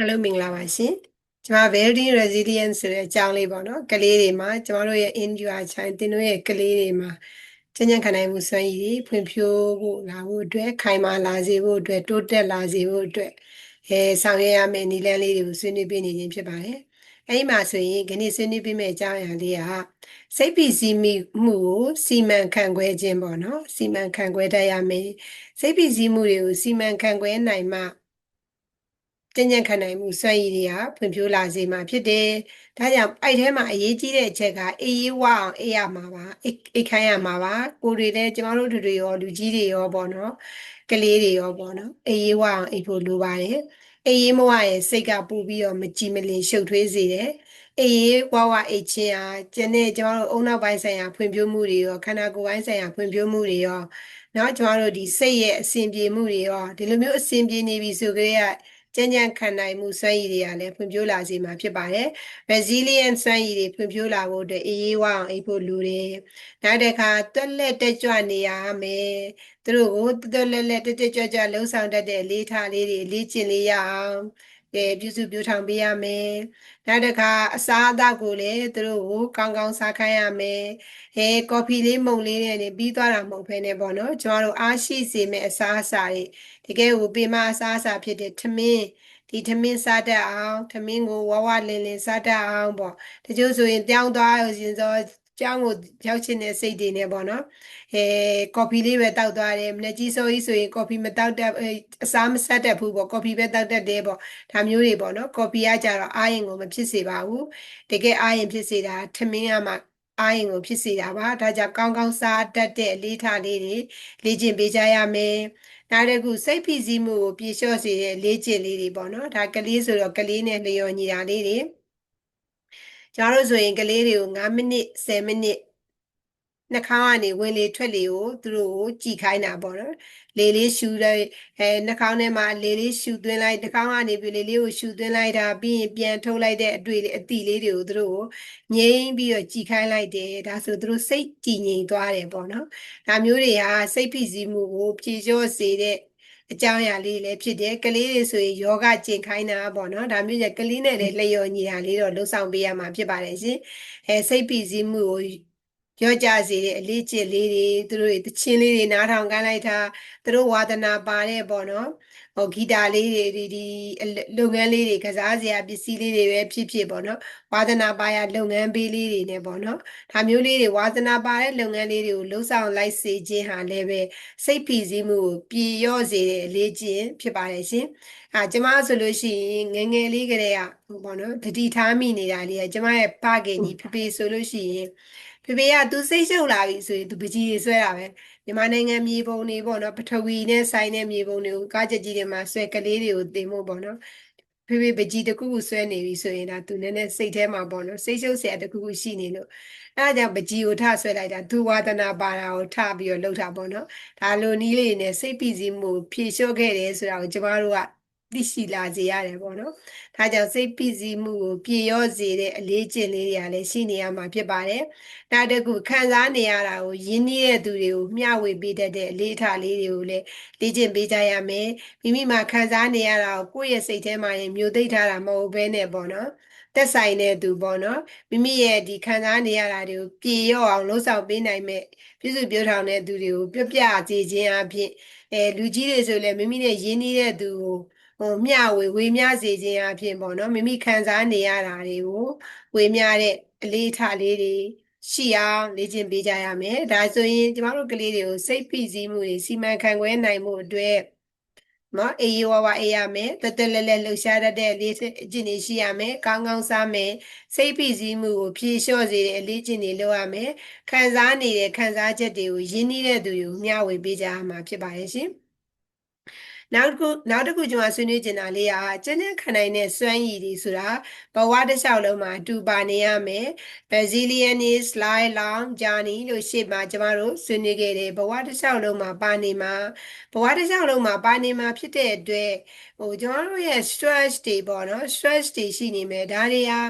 အားလုံးမင်္ဂလာပါရှင်ကျွန်မ building resilience ဆိုတဲ့အကြောင်းလေးပေါ့နော်ကလေးတွေမှာကျွန်တော်တို့ရဲ့ endure ချိုင်းတင်တို့ရဲ့ကလေးတွေမှာကျញ្ញံခံနိုင်မှုစွမ်းရည်တွေဖွံ့ဖြိုးဖို့လာဖို့အတွက်ခိုင်မာလာစေဖို့အတွက်တိုးတက်လာစေဖို့အတွက်အဲဆောင်ရွက်ရမယ့်နည်းလမ်းလေးတွေကိုဆွေးနွေးပေးနေခြင်းဖြစ်ပါတယ်အဲဒီမှာဆိုရင်ခဏဆွေးနွေးပေးမယ့်အကြောင်းအရာလေးကစိတ်ပီစီမိမှုကိုစီမံခန့်ခွဲခြင်းပေါ့နော်စီမံခန့်ခွဲတတ်ရမယ်စိတ်ပီစီမှုတွေကိုစီမံခန့်ခွဲနိုင်မှ ကြင်ကြံခံနိုင်မှုစွမ်းရည်တွေကဖွံ့ဖြိုးလာစေမှာဖြစ်တယ်။ဒါကြောင့်အဲ့ထဲမှာအရေးကြီးတဲ့အချက်ကအေးရေးဝအောင်အေးရမှာပါ။အိတ်ခိုင်းရမှာပါ။ကိုတွေလည်းကျမတို့တွေရောလူကြီးတွေရောပေါ့နော်။ကလေးတွေရောပေါ့နော်။အေးရေးဝအောင်အိတ်ဖို့လိုပါတယ်။အေးရေးမဝရဲ့စိတ်ကပူပြီးတော့မကြည်မလင်ရှုပ်ထွေးစေတယ်။အေးဝဝအိတ်ချင်းဟာကျန်တဲ့ကျမတို့အုံနောက်ပိုင်းဆိုင်ရာဖွံ့ဖြိုးမှုတွေရောခန္ဓာကိုယ်ပိုင်းဆိုင်ရာဖွံ့ဖြိုးမှုတွေရောနော်ကျမတို့ဒီစိတ်ရဲ့အစဉ်ပြေမှုတွေရောဒီလိုမျိုးအစဉ်ပြေနေပြီဆိုကြတဲ့ ကြံ့ကြံ့ခံနိုင်မှုစွမ်းရည်တွေကလည်းဖွံ့ဖြိုးလာစေမှာဖြစ်ပါတယ်။ resilient စွမ်းရည်တွေဖွံ့ဖြိုးလာဖို့အတွက်အေးအေးဝအောင်အိပ်ဖို့လိုတယ်။နောက်တစ်ခါတွက်လက်တက်ကြွနေရမယ်။သူတို့ကိုတွက်လက်လက်တက်တက်ကြွကြွလှုပ်ဆောင်တတ်တဲ့လေးထားလေးတွေလေ့ကျင့်လေးရအောင်။ အဲပြုစုပြုထောင်ပေးရမယ်။နောက်တစ်ခါအစားအသောက်ကိုလည်းသူတို့ကိုကောင်းကောင်းစားခိုင်းရမယ်။ဟဲကော်ဖီလေးမုန်လေးနဲ့ပြီးသွားတာမဟုတ်ဘဲနဲ့ပေါ့နော်။ကျွန်တော်တို့အားရှိစေမယ့်အစားအစာတွေတကယ်ကိုပေမအစားအစာဖြစ်တဲ့ထမင်းဒီထမင်းစားတတ်အောင်ထမင်းကိုဝဝလင်းလင်းစားတတ်အောင်ပေါ့တချို့ဆိုရင်တောင်းသွားရင်ဆို ကျောင်းကိုရောက်ချင်တဲ့စိတ်တွေနဲ့ပေါ့နော်အဲကော်ဖီလေးပဲတောက်သွားတယ်မနေ့ကြီးစောကြီးဆိုရင်ကော်ဖီမတောက်တတ်အစားမဆက်တတ်ဘူးပေါ့ကော်ဖီပဲတောက်တတ်တယ်ပေါ့ဒါမျိုးတွေပေါ့နော်ကော်ဖီကကြတော့အာရင်ကိုမဖြစ်စေပါဘူးတကယ်အာရင်ဖြစ်စေတာထမင်းကမှအာရင်ကိုဖြစ်စေတာပါဒါကြောင့်ကောင်းကောင်းစားတတ်တဲ့အလေးထားလေးတွေလေ့ကျင့်ပေးကြရမယ်နောက်တစ်ခုစိတ်ဖိစီးမှုကိုပြေလျှော့စေတဲ့လေ့ကျင့်လေးတွေပေါ့နော်ဒါကလေးဆိုတော့ကလေးနဲ့လျော်ညီတာလေးတွေ ကျွန်တော်တို့ဆိုရင်ကလေးတွေကို9မိနစ်10မိနစ်နှာခေါင်းကနေဝင်လေထွက်လေကိုသူတို့ကိုကြည်ခိုင်းတာပေါ့နော်လေလေးရှူတဲ့အဲနှာခေါင်းထဲမှာလေလေးရှူသွင်းလိုက်နှာခေါင်းကနေပြီးလေလေးကိုရှူသွင်းလိုက်တာပြီးရင်ပြန်ထုတ်လိုက်တဲ့အတွေ့အသီလေးတွေကိုသူတို့ကိုငြိမ်းပြီးတော့ကြည်ခိုင်းလိုက်တယ်ဒါဆိုသူတို့စိတ်ကြည်ငြိမ်သွားတယ်ပေါ့နော်ဒါမျိုးတွေဟာစိတ်ဖိစီးမှုကိုပြေလျော့စေတဲ့ အကြောင်းအရာလေးလည်းဖြစ်တယ်ကလေးတွေဆိုရင်ယောဂကျင့်ခိုင်းတာပေါ့နော်ဒါမျိုးကြကလေးနဲ့လည်းလျော်ညီတာလေးတော့လှုပ်ဆောင်ပေးရမှာဖြစ်ပါတယ်ရှင်အဲစိတ်ဖိစီးမှုကို ပြောကြစေတဲ့အလေးကျင့်လေးတွေသူတို့တွေတချင်းလေးတွေနားထောင်ကမ်းလိုက်တာသူတို့ဝါသနာပါတဲ့ပေါ့နော်ဟိုဂီတာလေးတွေဒီဒီလုပ်ငန်းလေးတွေကစားစရာပစ္စည်းလေးတွေပဲဖြစ်ဖြစ်ပေါ့နော်ဝါသနာပါရလုပ်ငန်းပေးလေးတွေနဲ့ပေါ့နော်ဒါမျိုးလေးတွေဝါသနာပါတဲ့လုပ်ငန်းလေးတွေကိုလှုပ်ဆောင်လိုက်စေခြင်းဟာလည်းပဲစိတ်ဖိစီးမှုကိုပြည်ရော့စေတဲ့အလေးကျင့်ဖြစ်ပါတယ်ရှင်အာကျမဆိုလို့ရှိရင်ငငယ်လေးကလေးကပေါ့နော်တတိထားမိနေတာလေးကကျမရဲ့ဖခင်ကြီးဖေဖေဆိုလို့ရှိရင် ဖေဖေကသူစိတ်ရှုပ်လာပြီ ဆိုရင် သူပကြီးဆွဲတာပဲမြန်မာနိုင်ငံမြေပုံတွေပေါ့နော်ပထဝီနဲ့ဆိုင်တဲ့မြေပုံတွေကိုကားကြကြီးတွေမှာဆွဲကလေးတွေကိုတင်ဖို့ပေါ့နော်ဖေဖေပကြီးတခုခုဆွဲနေပြီဆိုရင်ဒါသူနည်းနည်းစိတ်ထဲမှာပေါ့နော်စိတ်ရှုပ်စရာတခုခုရှိနေလို့အဲဒါကြောင့်ပကြီးကိုထဆွဲလိုက်တာသူဝါဒနာပါတာကိုထပြီးတော့လှုပ်တာပေါ့နော်ဒါလိုနီးလေးနဲ့စိတ်ပီစီမှုဖြေလျှော့ခဲ့တယ်ဆိုတာကိုကျမတို့က သိရှိလာစေရတယ်ပေါ့နော်။ဒါကြောင့်စိတ်ပီစီမှုကိုပြေရော့စေတဲ့အလေးကျင့်လေးတွေကလည်းရှိနေရမှာဖြစ်ပါတယ်။နောက်တစ်ခုခံစားနေရတာကိုရင်းနှီးတဲ့သူတွေကိုမျှဝေပေးတတ်တဲ့အလေးထားလေးတွေကိုလည်းလေ့ကျင့်ပေးကြရမယ်။မိမိမှာခံစားနေရတာကိုကိုယ့်ရဲ့စိတ်ထဲမှာရင်မျိုးသိထားတာမဟုတ်ဘဲနဲ့ပေါ့နော်။သက်ဆိုင်တဲ့သူပေါ့နော်မိမိရဲ့ဒီခံစားနေရတာတွေကိုပြေရော့အောင်လှုပ်ဆောင်ပေးနိုင်မဲ့ပြည့်စုံပြောထောင်တဲ့သူတွေကိုပြပြကြခြင်းအဖြစ်အဲလူကြီးတွေဆိုလည်းမိမိနဲ့ရင်းနှီးတဲ့သူကို ဟိုမျှဝေဝေမျှစေခြင်းအဖြစ်ပေါ့နော်မိမိခံစားနေရတာတွေကိုဝေမျှတဲ့အလေးထားလေးတွေရှိအောင်လေ့ကျင့်ပေးကြရမယ်ဒါဆိုရင်ကျမတို့ကလေးတွေကိုစိတ်ဖိစီးမှုတွေစီမံခန့်ခွဲနိုင်မှုအတွက်နော်အေးရဝဝအေးရမယ်တတလဲလဲလှူရှားတတ်တဲ့လေးအကျင့်တွေရှိရမယ်ကောင်းကောင်းစားမယ်စိတ်ဖိစီးမှုကိုဖြေလျှော့စေတဲ့အလေးကျင့်တွေလုပ်ရမယ်ခံစားနေတဲ့ခံစားချက်တွေကိုရင်းနှီးတဲ့သူတွေကိုမျှဝေပေးကြရမှာဖြစ်ပါရဲ့ရှင် နောက်တစ်ခုနောက်တစ်ခုကျွန်မဆွေးနွေးချင်တာလေးကကျဉ်းကျဉ်းခံနိုင်တဲ့စွမ်းရည်တွေဆိုတာဘဝတစ်လျှောက်လုံးမှာအတူပါနေရမယ် resilience lifelong journey လို့ရှေ့မှာကျွန်မတို့ဆွေးနွေးခဲ့တယ်ဘဝတစ်လျှောက်လုံးမှာပါနေမှာဘဝတစ်လျှောက်လုံးမှာပါနေမှာဖြစ်တဲ့အတွက်ဟိုကျွန်တော်တို့ရဲ့ stress တွေပေါ့နော် stress တွေရှိနေမယ်ဒါတွေဟာ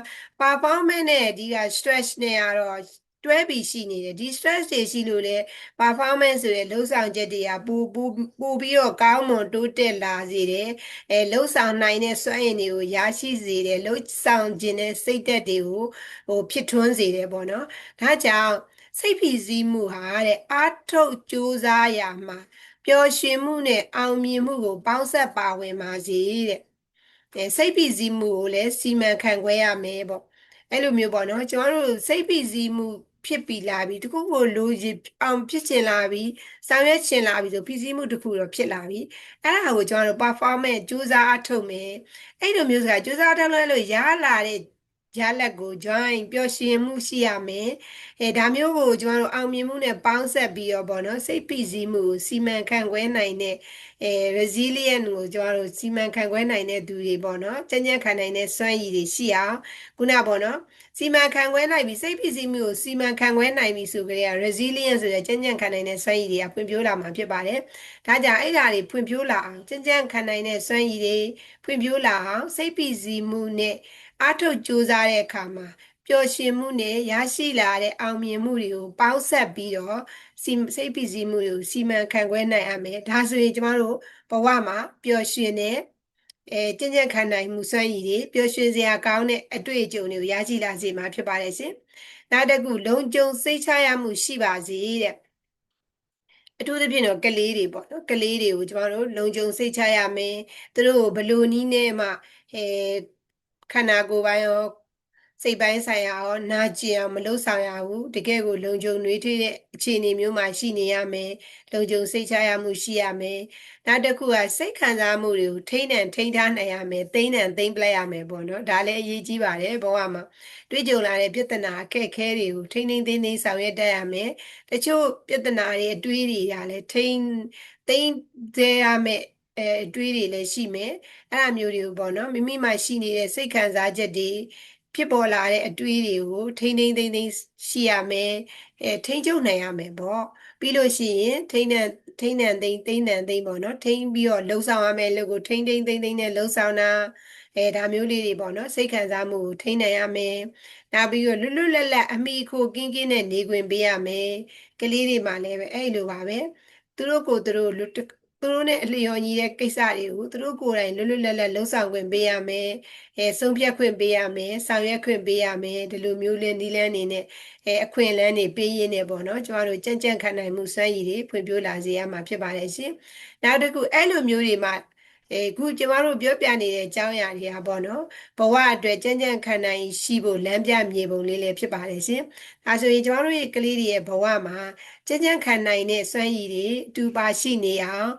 performance နဲ့ဒီက stress နဲ့ကတော့ တွဲပြီးရှိနေတယ်ဒီ stress တွေရှိလို့လေ performance ဆိုတဲ့လှုပ်ဆောင်ချက်တွေကပူပူပူပြီးတော့ကောင်းမွန်တိုးတက်လာစေတယ်အဲလှုပ်ဆောင်နိုင်တဲ့စွမ်းရည်တွေကိုရရှိစေတယ်လှုပ်ဆောင်ခြင်းတဲ့စိတ်သက်တွေကိုဟိုဖြစ်ထွန်းစေတယ်ပေါ့နော်ဒါကြောင့်စိတ်ဖိစီးမှုဟာတဲ့အာထုတ်ကြိုးစားရမှာပျော်ရွှင်မှုနဲ့အောင်မြင်မှုကိုပေါင်းဆက်ပါဝင်ပါစေတဲ့အဲစိတ်ဖိစီးမှုကိုလည်းစီမံခန့်ခွဲရမယ်ပေါ့အဲ့လိုမျိုးပေါ့နော်ကျွန်တော်တို့စိတ်ဖိစီးမှု ဖြစ်ပြီးလာပြီတခုခုလိုချင်အောင်ဖြစ်ချင်လာပြီဆောင်ရွက်ချင်လာပြီဆိုဖိစီးမှုတစ်ခုတော့ဖြစ်လာပြီအဲ့ဒါကိုကျွန်တော်တို့ performance ကြိုးစားအထုတ်မယ်အဲ့လိုမျိုးဆိုတာကြိုးစားအထုတ်လို့ရလာတဲ့ရလက်ကို join ပျော်ရွှင်မှုရှိရမယ်အဲဒါမျိုးကိုကျွန်တော်တို့အောင်မြင်မှုနဲ့ပေါင်းဆက်ပြီးတော့ဗောနော်စိတ်ဖိစီးမှုကိုစီမံခန့်ခွဲနိုင်တဲ့အဲ resilient ကိုကျွန်တော်တို့စီမံခန့်ခွဲနိုင်တဲ့သူတွေပေါ့နော်ကြံ့ကြံ့ခံနိုင်တဲ့စွမ်းရည်တွေရှိအောင်ခုနပေါ့နော် စီမံခန့်ခွဲနိုင်ပြီစိတ်ဖိစီးမှုကိုစီမံခန့်ခွဲနိုင်ပြီဆိုကြတဲ့ resilient ဆိုတဲ့ကြံ့ကြံ့ခံနိုင်တဲ့စွမ်းရည်တွေကဖွံ့ဖြိုးလာမှာဖြစ်ပါတယ်ဒါကြောင့်အဲ့ဓာတွေဖွံ့ဖြိုးလာအောင်ကြံ့ကြံ့ခံနိုင်တဲ့စွမ်းရည်တွေဖွံ့ဖြိုးလာအောင်စိတ်ဖိစီးမှုနဲ့အားထုတ်ကြိုးစားတဲ့အခါမှာပျော်ရွှင်မှုနဲ့ရရှိလာတဲ့အောင်မြင်မှုတွေကိုပေါင်းဆက်ပြီးတော့စီစိတ်ဖိစီးမှုတွေကိုစီမံခန့်ခွဲနိုင်ရမယ်ဒါဆိုရင်ကျမတို့ဘဝမှာပျော်ရွှင်တဲ့ အဲကြင်ကြက်ခံနိုင်မှုစွမ်းရည်တွေပျော်ရွှင်စရာကောင်းတဲ့အတွေ့အကြုံတွေကိုရရှိလာစေမှာဖြစ်ပါတယ်ရှင်နောက်တစ်ခုလုံခြုံစိတ်ချရမှုရှိပါစေတဲ့အထူးသဖြင့်တော့ကလေးတွေပေါ့နော်ကလေးတွေကိုကျမတို့လုံခြုံစိတ်ချရမယ်သူတို့ကိုဘယ်လိုနည်းနဲ့မှအဲခန္ဓာကိုယ်ပိုင်းရော စိတ်ပိုင်းဆိုင်ရာရောနာကျင်အောင်မလုပ်ဆောင်ရဘူးတကယ်ကိုလုံခြုံနှွေးထွေးတဲ့အခြေအနေမျိုးမှာရှိနေရမယ်လုံခြုံစိတ်ချရမှုရှိရမယ်နောက်တစ်ခုကစိတ်ခံစားမှုတွေကိုထိန်းတန်ထိန်းထားနိုင်ရမယ်သိမ့်တန်သိမ့်ပလိုက်ရမယ်ပေါ့နော်ဒါလည်းအရေးကြီးပါတယ်ဘဝမှာတွေ့ကြုံလာတဲ့ပြဿနာအခက်အခဲတွေကိုထိန်းထိန်းသိမ်းသိမ်းဆောင်ရွက်တတ်ရမယ်တချို့ပြဿနာတွေအတွေးတွေကလည်းထိန်းသိမ်းသေးရမယ်အဲအတွေးတွေလည်းရှိမယ်အဲ့အမျိုးတွေကိုပေါ့နော်မိမိမှာရှိနေတဲ့စိတ်ခံစားချက်တွေ ဖြစ်ပေါ်လာတဲ့အတွေးတွေကိုထိမ့်ထိမ့်သိမ့်သိမ့်ရှိရမယ်အဲထိမ့်ချုပ်နိုင်ရမယ်ပေါ့ပြီးလို့ရှိရင်ထိမ့်နဲ့ထိမ့်နဲ့သိမ့်သိမ့်နဲ့သိမ့်ပေါ့နော်ထိမ့်ပြီးတော့လှုပ်ဆောင်ရမယ်လို့ကိုထိမ့်ထိမ့်သိမ့်သိမ့်နဲ့လှုပ်ဆောင်တာအဲဒါမျိုးလေးတွေပေါ့နော်စိတ်ခံစားမှုကိုထိန်းနိုင်ရမယ်နောက်ပြီးတော့လွတ်လွတ်လပ်လပ်အမိခိုကင်းကင်းနဲ့နေခွင့်ပေးရမယ်ကလေးတွေမှလည်းပဲအဲ့လိုပါပဲသူတို့ကိုသူတို့ သူတို့နဲ့အလျော်ညီတဲ့ကိစ္စတွေကိုသူတို့ကိုယ်တိုင်လွတ်လွတ်လပ်လပ်လှုပ်ဆောင်ခွင့်ပေးရမယ်အဲဆုံးဖြတ်ခွင့်ပေးရမယ်ဆောင်ရွက်ခွင့်ပေးရမယ်ဒီလိုမျိုးလဲနီးလန်းနေနဲ့အဲအခွင့်အလမ်းတွေပေးရင်းနေပေါ့နော်ကျမတို့ကြံ့ကြံ့ခံနိုင်မှုစွမ်းရည်တွေဖွံ့ဖြိုးလာစေရမှာဖြစ်ပါတယ်ရှင်နောက်တစ်ခုအဲ့လိုမျိုးတွေမှာ အဲခုကျမတို့ပြောပြနေတဲ့အကြောင်းအရာတွေကပေါ့နော်ဘဝအတွက်ကြံ့ကြံ့ခံနိုင်ရှိဖို့လမ်းပြမြေပုံလေးလည်းဖြစ်ပါတယ်ရှင်ဒါဆိုရင်ကျမတို့ရဲ့ကလေးတွေရဲ့ဘဝမှာကြံ့ကြံ့ခံနိုင်တဲ့စွမ်းရည်တွေအတူပါရှိနေအောင်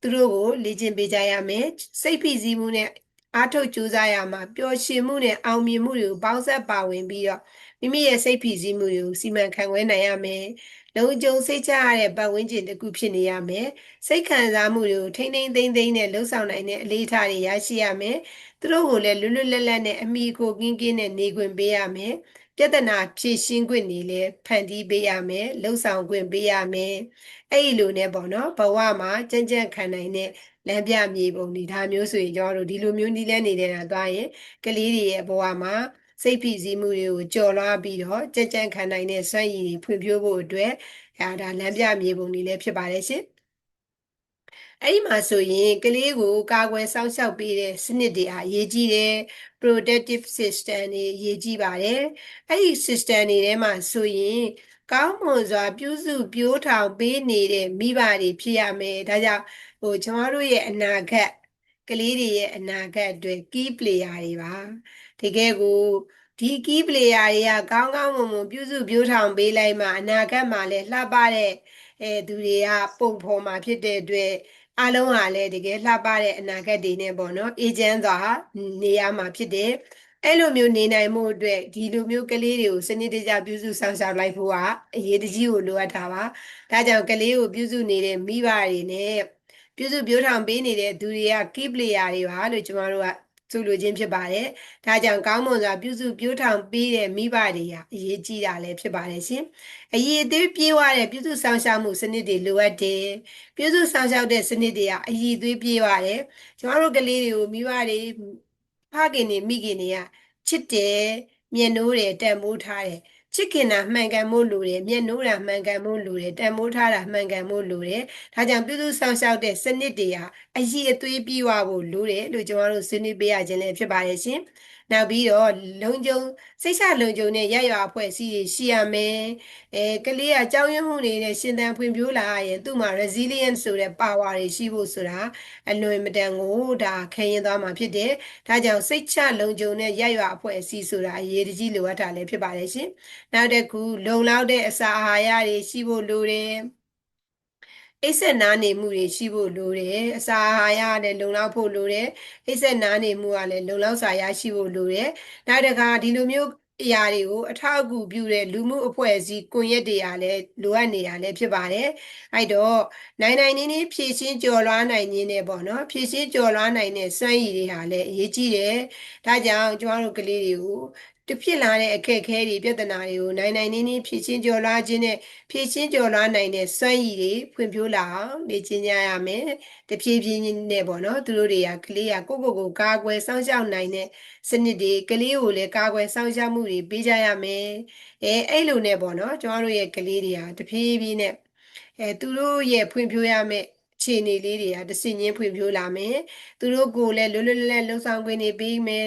သူတို့ကိုလေ့ကျင့်ပေးကြရမယ်စိတ်ဖိစီးမှုနဲ့အားထုတ်ကြိုးစားရမှာပျော်ရွှင်မှုနဲ့အောင်မြင်မှုတွေကိုပေါင်းစပ်ပါဝင်ပြီးတော့မိမိရဲ့စိတ်ဖိစီးမှုတွေကိုစီမံခန့်ခွဲနိုင်ရမယ် လုံခြုံစိတ်ချရတဲ့ပတ်ဝန်းကျင်တစ်ခုဖြစ်နေရမယ်စိတ်ခံစားမှုတွေကိုထိမ့်ထိမ့်သိမ့်သိမ့်နဲ့လှုပ်ဆောင်နိုင်တဲ့အလေးထားတွေရရှိရမယ်သူတို့ကိုလည်းလွတ်လွတ်လပ်လပ်နဲ့အမိကိုကင်းကင်းနဲ့နေခွင့်ပေးရမယ်ပြဿနာဖြေရှင်းခွင့်တွေလည်းဖန်တီးပေးရမယ်လှုပ်ဆောင်ခွင့်ပေးရမယ်အဲ့လိုနဲ့ပေါ့နော်ဘဝမှာကြံ့ကြံ့ခံနိုင်တဲ့လမ်းပြမြေပုံဒီဒါမျိုးဆိုရင်ကျွန်တော်တို့ဒီလိုမျိုးနီးလဲနေတဲ့တာသွားရင်ကလေးတွေရဲ့ဘဝမှာ စိတ်ဖိစီးမှုတွေကိုကြော်လွှားပြီးတော့ကြံ့ကြံ့ခံနိုင်တဲ့စွမ်းရည်တွေဖွံ့ဖြိုးဖို့အတွက်အဲဒါလမ်းပြမြေပုံတွေလည်းဖြစ်ပါတယ်ရှင်အဲ့ဒီမှာဆိုရင်ကလေးကိုကာကွယ်စောင့်ရှောက်ပေးတဲ့စနစ်တွေအားအရေးကြီးတယ် protective system တွေအရေးကြီးပါတယ်အဲ့ဒီ system တွေထဲမှာဆိုရင်ကောင်းမွန်စွာပြုစုပြိုးထောင်ပေးနေတဲ့မိဘတွေဖြစ်ရမယ်ဒါကြောင့်ဟိုကျွန်တော်တို့ရဲ့အနာဂတ်ကလေးတွေရဲ့အနာဂတ်အတွက် key player တွေပါ တကယ်ကိုဒီ key player တွေကကောင်းကောင်းမွန်မွန်ပြုစုပြိုးထောင်ပေးလိုက်မှအနာဂတ်မှာလည်းလှပတဲ့အဲသူတွေကပုံဖော်မှာဖြစ်တဲ့အတွက်အလုံးဟာလည်းတကယ်လှပတဲ့အနာဂတ်တွေနဲ့ပေါ့နော်အေဂျင့်စွာနေရမှာဖြစ်တယ်အဲ့လိုမျိုးနေနိုင်မှုအတွက်ဒီလိုမျိုးကလေးတွေကိုစနစ်တကျပြုစုဆောင်ရှောက်လိုက်ဖို့ကအရေးတကြီးကိုလိုအပ်တာပါဒါကြောင့်ကလေးကိုပြုစုနေတဲ့မိဘတွေနဲ့ပြုစုပြောထောင်ပေးနေတဲ့သူတွေက key player တွေပါလို့ကျွန်တော်တို့က ဆိုလိုခြင်းဖြစ်ပါတယ်။ဒါကြောင့်ကောင်းမွန်စွာပြုစုပြောထောင်ပေးတဲ့မိဘတွေဟာအရေးကြီးတာလည်းဖြစ်ပါတယ်ရှင်။အရေးအသေးပြေးဝတဲ့ပြုစုဆောင်ရှောက်မှုစနစ်တွေလိုအပ်တယ်။ပြုစုဆောင်ရှောက်တဲ့စနစ်တွေကအရေးအသေးပြေးဝတယ်။ကျွန်တော်တို့ကလေးတွေကိုမိဘတွေဖခင်တွေမိခင်တွေကချစ်တယ်မြင်နိုးတယ်တန်မိုးထားတယ် ချစ်ခင်တာမှန်ကန်မှုလိုတယ်မျက်နှိုးတာမှန်ကန်မှုလိုတယ်တန်မိုးထားတာမှန်ကန်မှုလိုတယ်ဒါကြောင့်ပြုစုဆောင်ရှောက်တဲ့စနစ်တွေဟာအရေးအသွေးပြေဝဖို့လိုတယ်လို့ကျွန်တော်တို့ဆွေးနွေးပေးရခြင်းလည်းဖြစ်ပါတယ်ရှင် နောက်ပြီးတော့လုံခြုံစိတ်ချလုံခြုံတဲ့ရရွာအဖွဲ့အစည်းတွေရှိရမယ်အဲကလေးကကြောင်းရွံ့မှုတွေနဲ့ရှင်သန်ဖွံ့ဖြိုးလာရင်သူ့မှာ resilience ဆိုတဲ့ power တွေရှိဖို့ဆိုတာအလွန်မတန်ကိုဒါခံရင်သွားမှာဖြစ်တယ်ဒါကြောင့်စိတ်ချလုံခြုံတဲ့ရရွာအဖွဲ့အစည်းဆိုတာအရေးတကြီးလိုအပ်တာလည်းဖြစ်ပါတယ်ရှင်နောက်တစ်ခုလုံလောက်တဲ့အစာအာဟာရတွေရှိဖို့လိုတယ် အိပ်ဆက်နားနေမှုတွေရှိဖို့လိုတယ်အစာအာဟာရကလည်းလုံလောက်ဖို့လိုတယ်အိပ်ဆက်နားနေမှုကလည်းလုံလောက်စာရရှိဖို့လိုတယ်နောက်တစ်ခါဒီလိုမျိုးအရာတွေကိုအထောက်အကူပြုတဲ့လူမှုအဖွဲ့အစည်းကွန်ရက်တွေကလည်းလိုအပ်နေတာလည်းဖြစ်ပါတယ်အဲ့တော့နိုင်နိုင်နေနေဖြည့်ရှင်းကြော်လွှားနိုင်ခြင်းနဲ့ပေါ့နော်ဖြည့်ရှင်းကြော်လွှားနိုင်တဲ့စွမ်းရည်တွေဟာလည်းအရေးကြီးတယ်ဒါကြောင့်ကျမတို့ကလေးတွေကို တဖြစ်လာတဲ့အခက်အခဲတွေပြဿနာတွေကိုနိုင်နိုင်နေနေဖြည့်ရှင်းကြော်လွှားခြင်းနဲ့ဖြည့်ရှင်းကြော်လွှားနိုင်တဲ့စွမ်းရည်တွေဖွံ့ဖြိုးလာအောင်လေ့ကျင့်ကြရမယ်တဖြည်းဖြည်းနဲ့ပေါ့နော်သူတို့တွေကကလေးကကိုယ့်ကိုယ်ကိုကာကွယ်စောင့်ရှောက်နိုင်တဲ့စနစ်တွေကလေးကိုလည်းကာကွယ်စောင့်ရှောက်မှုတွေပေးကြရမယ်အဲအဲ့လိုနဲ့ပေါ့နော်ကျမတို့ရဲ့ကလေးတွေကတဖြည်းဖြည်းနဲ့အဲသူတို့ရဲ့ဖွံ့ဖြိုးရမယ့်အခြေအနေလေးတွေကတဆင့်ချင်းဖွံ့ဖြိုးလာမယ်သူတို့ကိုလည်းလွတ်လွတ်လပ်လပ်လှုပ်ဆောင်ခွင့်တွေပေးမယ်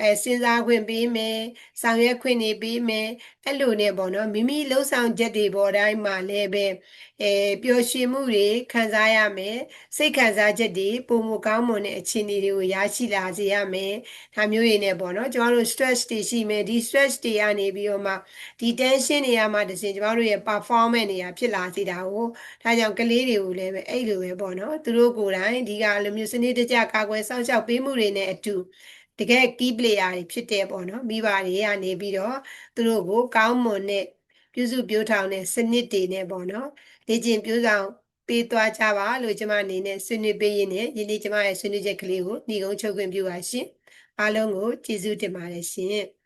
အဲစဉ်းစားခွင့်ပေးမယ်ဆောင်ရွက်ခွင့်တွေပေးမယ်အဲ့လိုနဲ့ပေါ့နော်မိမိလှုပ်ဆောင်ချက်တွေပေါ်တိုင်းမှာလည်းပဲအဲပျော်ရွှင်မှုတွေခံစားရမယ်စိတ်ခံစားချက်တွေပုံမကောင်းမွန်တဲ့အခြေအနေတွေကိုရရှိလာစေရမယ်ဒါမျိုးတွေနဲ့ပေါ့နော်ကျမတို့ stress တွေရှိမယ်ဒီ stress တွေကနေပြီးတော့မှဒီ tension တွေရမှတစဉ်ကျမတို့ရဲ့ performance တွေကဖြစ်လာစေတာကိုဒါကြောင့်ကလေးတွေကိုလည်းပဲအဲ့လိုပဲပေါ့နော်သူတို့ကိုယ်တိုင်ဒီကလိုမျိုးစနစ်တကျကာကွယ်စောင့်ရှောက်ပေးမှုတွေနဲ့အတူ တကယ် key player တွေဖြစ်တဲ့ပေါ့နော်မိဘတွေကနေပြီးတော့သူတို့ကိုကောင်းမွန်တဲ့ပြုစုပြောထောင်တဲ့စနစ်တွေနဲ့ပေါ့နော်လေ့ကျင့်ပြောဆောင်ပေးသွားကြပါလို့ကျွန်မအနေနဲ့ဆွေးနွေးပေးရင်းနဲ့ယနေ့ကျွန်မရဲ့ဆွေးနွေးချက်ကလေးကိုညီကုန်းချုပ်ခွင့်ပြုပါရှင်အားလုံးကိုကျေးဇူးတင်ပါတယ်ရှင်